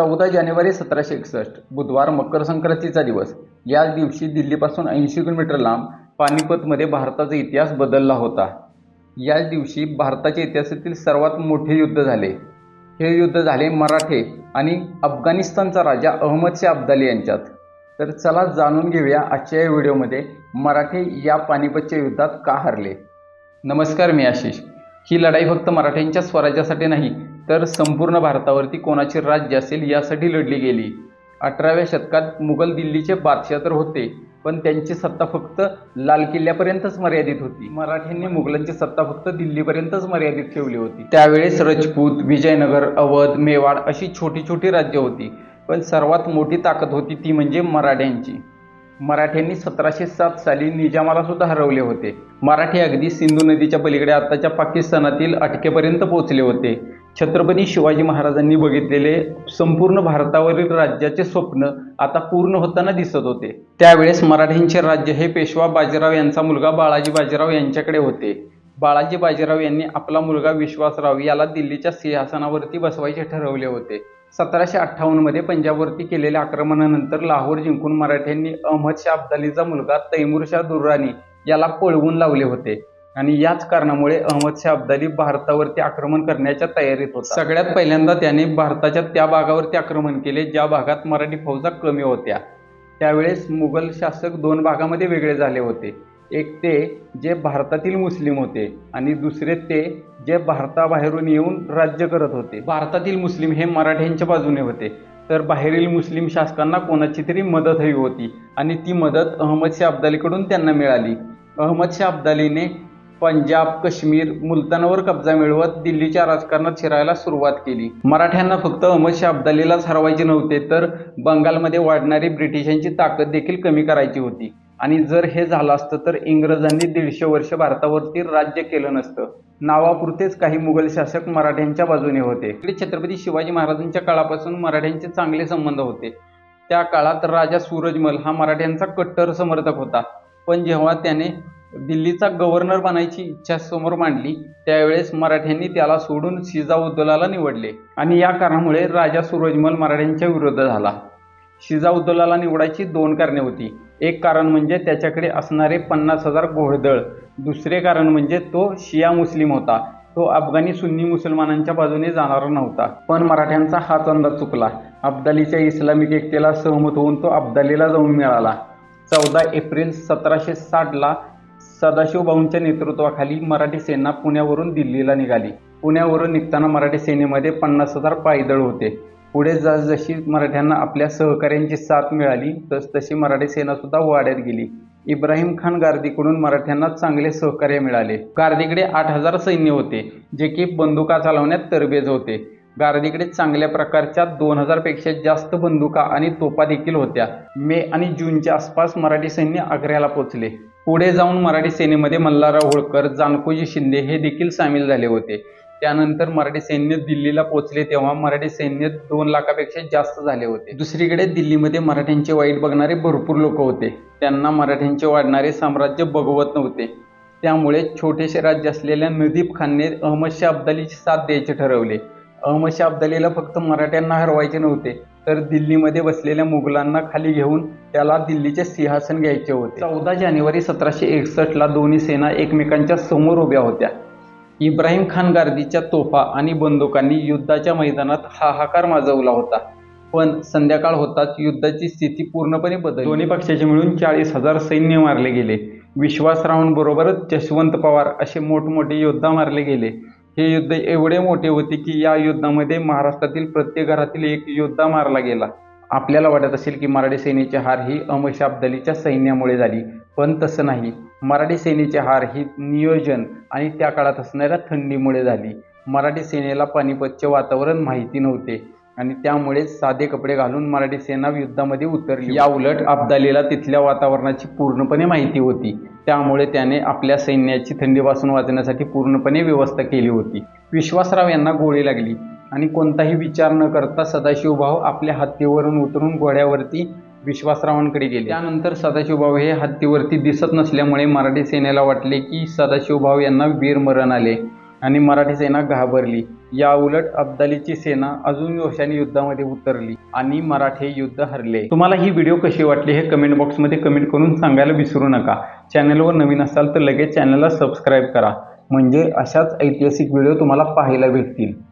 चौदा जानेवारी सतराशे एकसष्ट बुधवार मकर संक्रांतीचा दिवस. या दिवशी दिल्लीपासून ऐंशी किलोमीटर लांब पानिपतमध्ये भारताचा इतिहास बदलला होता. याच दिवशी भारताच्या इतिहासातील सर्वात मोठे युद्ध झाले. हे युद्ध झाले मराठे आणि अफगाणिस्तानचा राजा अहमद शाह अब्दाली यांच्यात. तर चला जाणून घेऊया आजच्या या व्हिडिओमध्ये मराठे या पानिपतच्या युद्धात का हरले. नमस्कार मी आशिष. ही लढाई फक्त मराठ्यांच्या स्वराज्यासाठी नाही तर संपूर्ण भारतावरती कोणाचे राज्य असेल यासाठी लढली गेली. अठराव्या शतकात मुघल दिल्लीचे बादशाह तर होते पण त्यांची सत्ता फक्त लाल किल्ल्यापर्यंतच मर्यादित होती. मराठ्यांनी मुघलांची सत्ता फक्त दिल्लीपर्यंतच मर्यादित ठेवली होती. त्यावेळेस राजपूत विजयनगर अवध मेवाड अशी छोटी छोटी राज्य होती पण सर्वात मोठी ताकद होती ती म्हणजे मराठ्यांची. मराठ्यांनी सतराशे सात साली निजामाला सुद्धा हरवले होते. मराठी अगदी सिंधू नदीच्या पलीकडे आताच्या पाकिस्तानातील अटकेपर्यंत पोहोचले होते. छत्रपती शिवाजी महाराजांनी बघितलेले संपूर्ण भारतावरील राज्याचे स्वप्न आता पूर्ण होताना दिसत होते. त्यावेळेस मराठ्यांचे राज्य हे पेशवा बाजीराव यांचा मुलगा बाळाजी बाजीराव यांच्याकडे होते. बाळाजी बाजीराव यांनी आपला मुलगा विश्वासराव याला दिल्लीच्या सिंहासनावरती बसवायचे ठरवले होते. सतराशे अठ्ठावन्नमध्ये पंजाबवरती केलेल्या आक्रमणानंतर लाहोर जिंकून मराठ्यांनी अहमद शाह अब्दालीचा मुलगा तैमूर शाह दुर्राणी याला पळवून लावले होते. आणि याच कारणामुळे अहमद शाह अब्दाली भारतावरती आक्रमण करण्याच्या तयारीत होता. सगळ्यात पहिल्यांदा त्याने भारताच्या त्या भागावरती आक्रमण केले ज्या भागात मराठी फौजा कमी होत्या. त्यावेळेस मुघल शासक दोन भागामध्ये वेगळे झाले होते. एक ते जे भारतातील मुस्लिम होते आणि दुसरे ते जे भारताबाहेरून येऊन राज्य करत होते. भारतातील मुस्लिम हे मराठ्यांच्या बाजूने होते. तर बाहेरील मुस्लिम शासकांना कोणाची तरी मदत हवी होती आणि ती मदत अहमद शाह अब्दालीकडून त्यांना मिळाली. अहमद शाह अब्दालीने पंजाब काश्मीर मुलतानावर कब्जा मिळवत दिल्लीच्या राजकारणात शिरायला सुरुवात केली. मराठ्यांना फक्त अहमद शाह अब्दालीलाच हरवायचे नव्हते तर बंगालमध्ये वाढणारी ब्रिटिशांची ताकद देखील कमी करायची होती. आणि जर हे झालं असतं तर इंग्रजांनी दीडशे वर्ष भारतावरती राज्य केलं नसतं. नावापुरतेच काही मुघल शासक मराठ्यांच्या बाजूने होते. इकडे छत्रपती शिवाजी महाराजांच्या काळापासून मराठ्यांचे चांगले संबंध होते. त्या काळात राजा सूरजमल हा मराठ्यांचा कट्टर समर्थक होता. पण जेव्हा त्याने दिल्लीचा गव्हर्नर बनायची इच्छा समोर मांडली त्यावेळेस मराठ्यांनी त्याला सोडून शिजाउद्दौलाला निवडले आणि या कारणामुळे राजा सूरजमल मराठ्यांच्या विरुद्ध झाला. शिजाउद्दौलाला निवडायची दोन कारणे होती. एक कारण म्हणजे त्याच्याकडे असणारे पन्नास हजार घोडदळ. दुसरे कारण म्हणजे तो शिया मुस्लिम होता. तो अफगाणी सुन्नी मुसलमानांच्या बाजूने जाणारा नव्हता. पण मराठ्यांचा हाच अंदाज चुकला. अब्दालीच्या इस्लामिक एकतेला सहमत होऊन तो अब्दालीला जाऊन मिळाला. चौदा एप्रिल सतराशे साठला सदाशिवभाऊंच्या नेतृत्वाखाली मराठी सेना पुण्यावरून दिल्लीला निघाली. पुण्यावरून निघताना मराठी सेनेमध्ये पन्नास हजार पायदळ होते. पुढे जसजशी मराठ्यांना आपल्या सहकाऱ्यांची साथ मिळाली तसतशी मराठी सेनासुद्धा वाढत गेली. इब्राहिम खान गार्दीकडून मराठ्यांना चांगले सहकार्य मिळाले. गार्दीकडे आठ हजार सैन्य होते जे की बंदुका चालवण्यात तरबेज होते. गार्दीकडे चांगल्या प्रकारच्या दोन हजारपेक्षा जास्त बंदुका आणि तोपा देखील होत्या. मे आणि जूनच्या आसपास मराठी सैन्य आग्र्याला पोहोचले. पुढे जाऊन मराठी सेनेमध्ये मल्हारराव होळकर जानकोजी शिंदे हे देखील सामील झाले होते. त्यानंतर मराठी सैन्य दिल्लीला पोहोचले तेव्हा मराठी सैन्य दोन लाखापेक्षा जास्त झाले होते. दुसरीकडे दिल्लीमध्ये मराठ्यांचे वाईट बघणारे भरपूर लोक होते. त्यांना मराठ्यांचे वाढणारे साम्राज्य बघवत नव्हते. त्यामुळे छोटेसे राज्य असलेल्या नदीप खानने अहमदशाह अब्दालीची साथ द्यायचे ठरवले. अहमदशाह अब्दालीला फक्त मराठ्यांना हरवायचे नव्हते तर दिल्लीमध्ये बसलेल्या मुघलांना खाली घेऊन त्याला दिल्लीचे सिंहासन घ्यायचे होते. चौदा जानेवारी सतराशे एकसष्टला दोन्ही सेना एकमेकांच्या समोर उभ्या होत्या. इब्राहिम खान गार्दीच्या तोफा आणि बंदुकांनी युद्धाच्या मैदानात हाहाकार माजवला होता. पण संध्याकाळ होताच युद्धाची स्थिती पूर्णपणे बदल दोन्ही पक्षाचे मिळून चाळीस हजार सैन्य मारले गेले. विश्वासरावांबरोबरच जसवंत पवार असे मोठमोठे योद्धा मारले गेले. हे युद्ध एवढे मोठे होते की या युद्धामध्ये महाराष्ट्रातील प्रत्येक घरातील एक योद्धा मारला गेला. आपल्याला वाटत असेल की मराठी सेनेची हार ही अमश अब्दलीच्या सैन्यामुळे झाली पण तसं नाही. मराठी सेनेची हार ही नियोजन आणि त्या काळात असणाऱ्या थंडीमुळे झाली. मराठी सेनेला पानिपतचे वातावरण माहिती नव्हते. आणि त्यामुळे साधे कपडे घालून मराठी सेना युद्धामध्ये उतरली. या उलट अब्दालीला तिथल्या वातावरणाची पूर्णपणे माहिती होती. त्यामुळे त्याने आपल्या सैन्याची थंडीपासून वाचण्यासाठी पूर्णपणे व्यवस्था केली होती. विश्वासराव यांना गोळी लागली आणि कोणताही विचार न करता सदाशिवभाऊ आपल्या हत्तीवरून उतरून घोड्यावरती विश्वासरावांकडे गेले. त्यानंतर सदाशिवभाऊ हे हत्तीवरती दिसत नसल्यामुळे मराठी सेनेला वाटले की सदाशिवभाऊ यांना वीरमरण आले. आणि मराठी सेना घाबरली. या उलट अब्दालीची सेना अजून रोषाने युद्धामध्ये उतरली आणि मराठे युद्ध हरले. तुम्हाला ही व्हिडिओ कशी वाटली हे कमेंट बॉक्समध्ये कमेंट करून सांगायला विसरू नका. चॅनलवर नवीन असाल तर लगेच चॅनलला सबस्क्राईब करा. म्हणजे अशाच ऐतिहासिक व्हिडिओ तुम्हाला पाहायला भेटतील.